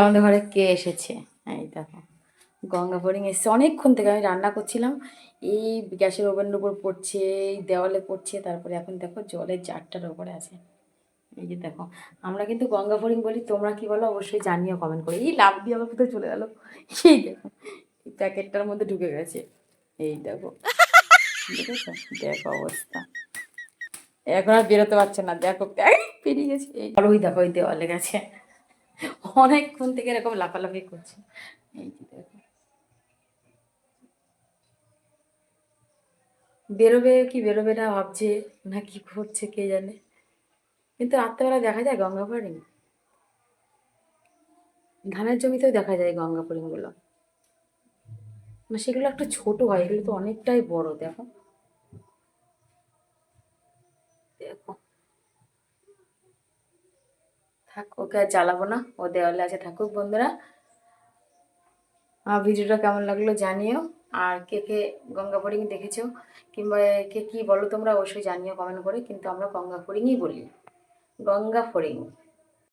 আমাদের ঘরে কে এসেছে? এই দেখো, গঙ্গা ফরিং এসেছে। অনেকক্ষণ থেকে আমি রান্না করছিলাম। এই গ্যাসের ওভেনের উপর পড়ছে, এই দেওয়ালে পড়ছে, তারপরে এখন দেখো জলের জারটার ওপরে আছে। এই যে দেখো, আমরা কিন্তু গঙ্গা ফরিং বলি, তোমরা কি বলো অবশ্যই জানিও কমেন্ট করে। এই লাভ দিয়ে আমার কোথায় চলে গেলো? এই দেখো প্যাকেটটার মধ্যে ঢুকে গেছে। এই দেখো, দেখেছ? দেখো অবস্থা। এখন আর বেরোতে পারছে না, দেখো পেরিয়ে গেছে। ওই দেখো, ওই দেওয়ালে গেছে। অনেকক্ষণ থেকে এরকম লাফালাফি করছে। বেরোবে কি বেরোবে না ভাবছে, না কি করছে কে জানে। কিন্তু রাত্রেবেলা দেখা যায় গঙ্গা ফরিং ধানের জমিতেও দেখা যায় গঙ্গা ফরিংগুলো না সেগুলো একটু ছোট হয়, এগুলো তো অনেকটাই বড়, দেখো। থাক, ওকে আর জ্বালাবো না। ও দেওয়ালে আছে, থাকুক বন্ধুরা। ভিডিওটা কেমন লাগল জানিও। আর কে কে গঙ্গা ফড়িং দেখেছ, কিংবা কে কী বলো তোমরা, অবশ্যই জানিও কমেন্ট করে। কিন্তু আমরা গঙ্গা ফড়িংই বলি। গঙ্গা ফড়িং